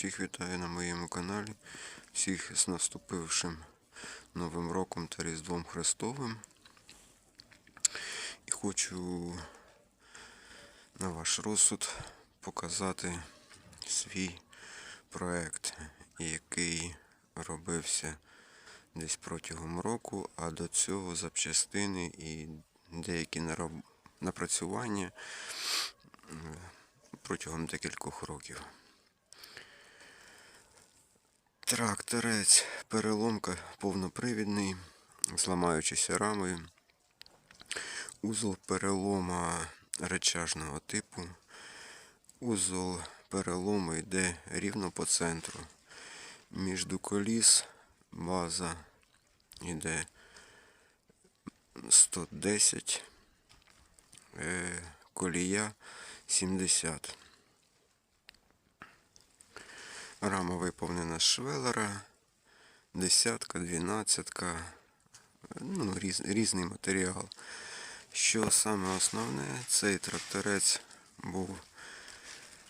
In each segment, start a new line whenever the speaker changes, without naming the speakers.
всіх вітаю на моєму каналі. Всіх з наступившим Новим роком та Різдвом Христовим. І хочу на ваш розсуд показати свій проект, який робився десь протягом року, а до цього запчастини і деякі напрацювання протягом декількох років. Тракторець, переломка повнопривідний, з ламаючися рамою. Узол перелома речажного типу. Узол перелому йде рівно по центру. Між коліс база йде 110, е, колія 70. Рама виповнена з швелера, десятка, дванадцятка, ну, різ, різний матеріал. Що саме основне, цей тракторець був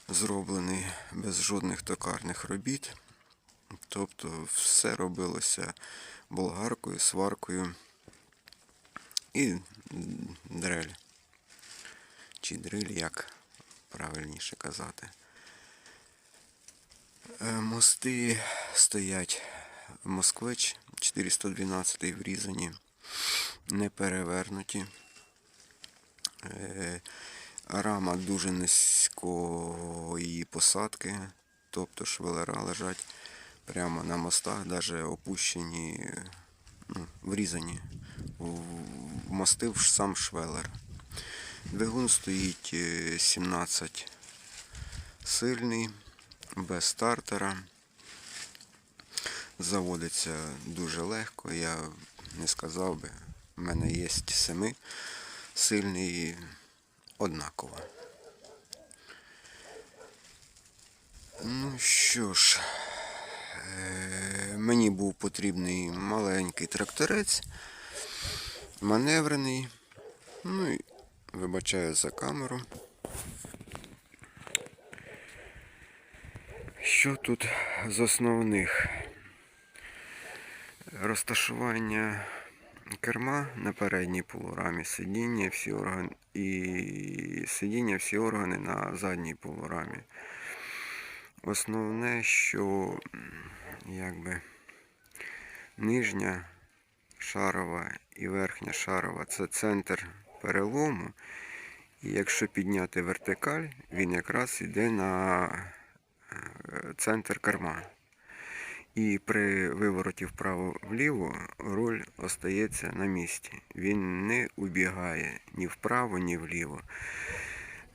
зроблений без жодних токарних робіт. Тобто все робилося болгаркою, сваркою і дрель. Чи дриль, як правильніше казати. Е, Мости стоять Москвич 412 врізані, не перевернуті. Е, Рама дуже низької посадки, тобто швелера лежать прямо на мостах, навіть опущені, ну, врізані в в мости в сам швелер. Двигун стоїть е, 17 сильний, без стартера. Заводиться дуже легко, я не сказав би. У мене є 7 сильний однаково. Ну що ж, е, мені був потрібний маленький тракторець, маневрений. Ну і вибачаю за камеру. Що тут з основних? Розташування керма на передній полурамі, сидіння, всі органи і сидіння, всі органи на задній полурамі. Основне, що якби нижня шарова і верхня шарова це центр перелому. І якщо підняти вертикаль, він якраз йде на центр керма. І при вивороті вправо-вліво руль остається на місці. Він не убігає ні вправо, ні вліво.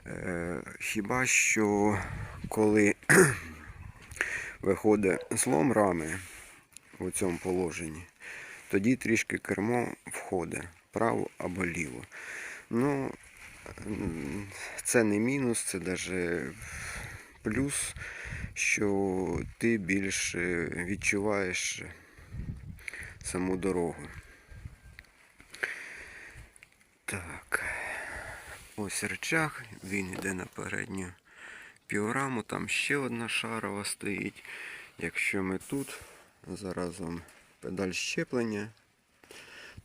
Е, Хіба що коли виходить злом рами у цьому положенні, тоді трішки кермо входить вправо або ліво. Ну, це не мінус, це навіть плюс, що ти більше відчуваєш саму дорогу. Так. Ось речах, він йде на передню піораму, там ще одна шарова стоїть. Якщо ми тут, заразом педаль щеплення,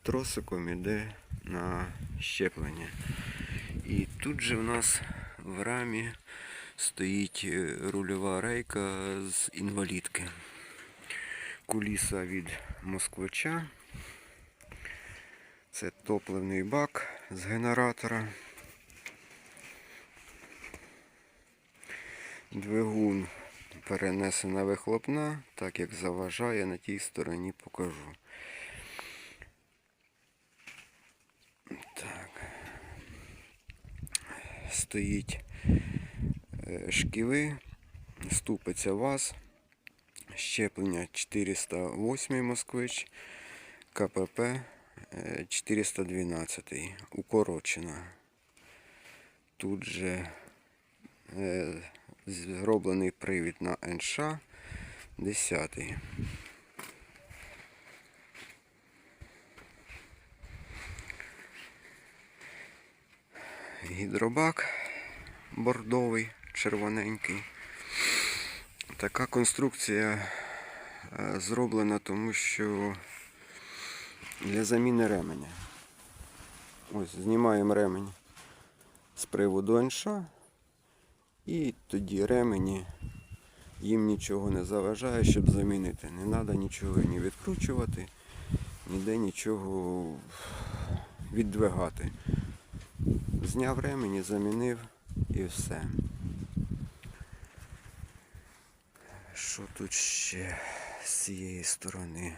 тросиком іде на щеплення. І тут же в нас в рамі стоїть е, рульова рейка з інвалідки. Куліса від москвича. Це топливний бак з генератора. Двигун перенесена вихлопна, так як заважає, на тій стороні покажу. Так. Стоїть шківи, ступиця ВАЗ, щеплення 408 москвич, КПП е, 412, укорочена. Тут же е, зроблений привід на НШ 10. Гідробак бордовий, червоненький. Така конструкція е, зроблена, тому що для заміни ременя. Ось знімаємо ремень з приводу НШ і тоді ремені їм нічого не заважає, щоб замінити. Не треба нічого ні відкручувати, ніде нічого віддвигати. Зняв ремені, замінив і все. Що тут ще з цієї сторони?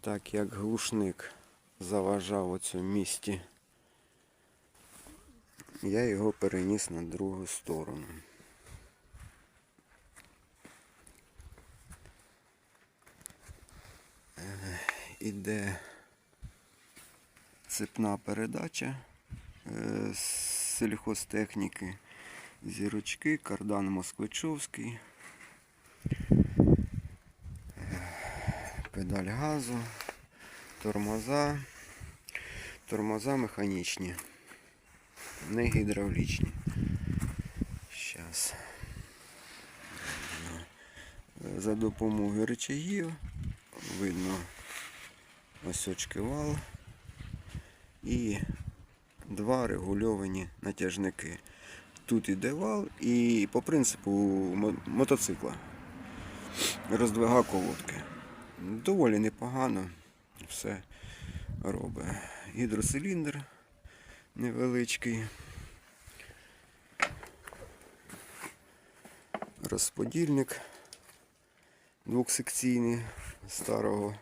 Так як глушник заважав у цьому місці, я його переніс на другу сторону. Е, Іде цепна передача е, з сільхозтехніки, зірочки, кардан Москвичовський. Педаль газу, тормоза, тормоза механічні, не гідравлічні. Зараз. За допомогою рычагів видно осьочки вал і два регульовані натяжники. Тут іде вал і по принципу мо- мотоцикла роздвига колодки. Доволі непогано все робить. Гідроциліндр невеличкий. Розподільник двохсекційний старого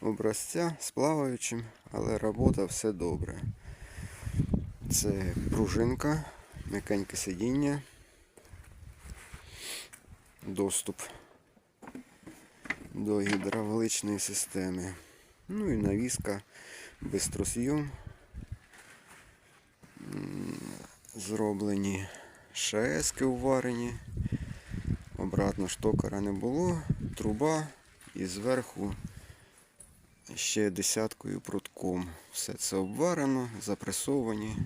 образця з плаваючим, але робота все добре. Це пружинка, м'якеньке сидіння, доступ до гідравличної системи. Ну і навіска бистросйом. М, Зроблені ШСки уварені. Обратно штокера не було, труба і зверху ще десяткою прутком. Все це обварено, запресовані.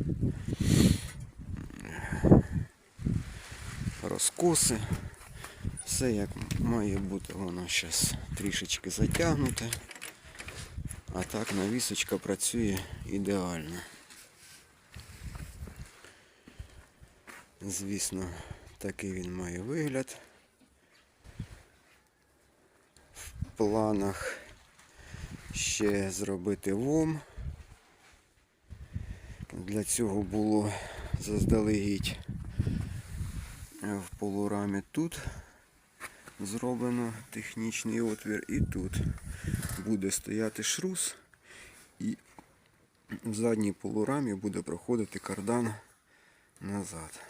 Розкоси. Все як має бути, воно зараз трішечки затягнуте. А так навісочка працює ідеально. Звісно, такий він має вигляд. В планах ще зробити ВОМ. Для цього було заздалегідь в полурамі тут зроблено технічний отвір і тут буде стояти шрус і в задній полурамі буде проходити кардан назад.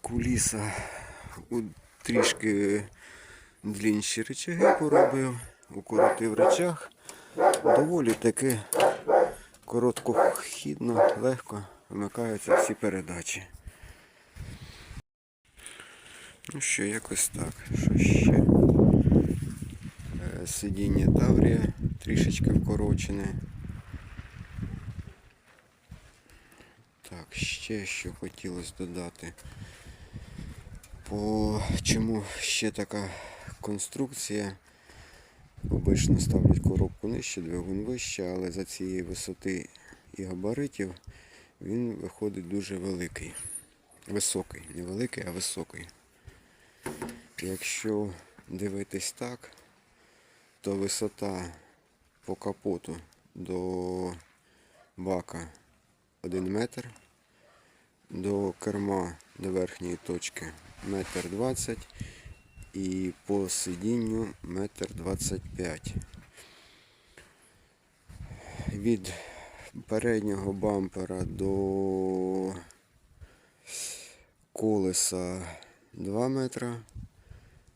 Куліса трішки длінші речаги поробив, укоротив речах. Доволі таки короткохідно, легко вмикаються всі передачі. Ну що, якось так. Що ще? Е, Сидіння Таврія трішечки вкорочене. Так, ще що хотілося додати. По чому ще така конструкція? Обично ставлять коробку нижче, двигун вище, але за цієї висоти і габаритів він виходить дуже великий. Високий. Не великий, а високий. Якщо дивитись так, то висота по капоту до бака 1 метр, до керма до верхньої точки метр 20 і по сидінню метр 25. Від переднього бампера до колеса 2 метра,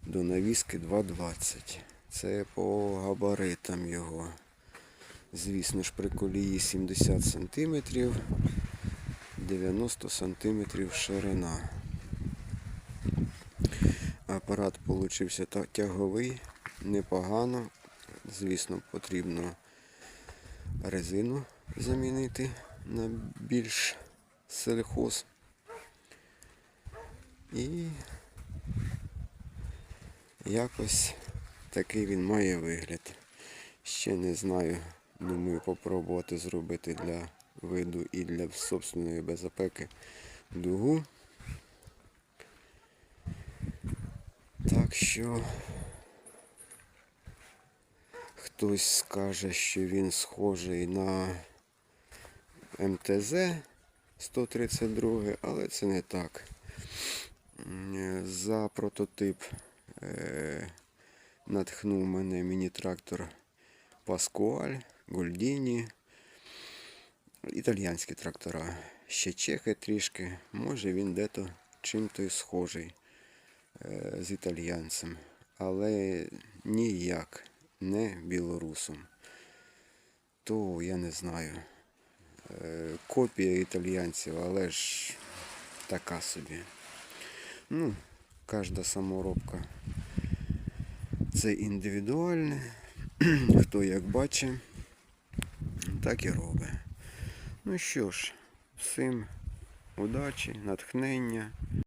до навіски 2,20. Це по габаритам його. Звісно ж, при колії 70 см, 90 см ширина. Апарат получився тяговий, непогано. Звісно, потрібно резину замінити на більш сельхоз І якось такий він має вигляд. Ще не знаю. Думаю, попробувати зробити для виду і для собственної безпеки дугу. Так що хтось скаже, що він схожий на МТЗ 132, але це не так. За прототип е, натхнув мене міні-трактор Паскуаль, Гольдіні, італійські трактора. Ще чехи трішки. Може він дето чим-то й схожий е, з італійцем, але ніяк не білорусом. То я не знаю. Копія італьянців, але ж така собі. Ну, кожна саморобка це індивідуальне. Хто як бачить, так і робить. Ну що ж, всім удачі, натхнення.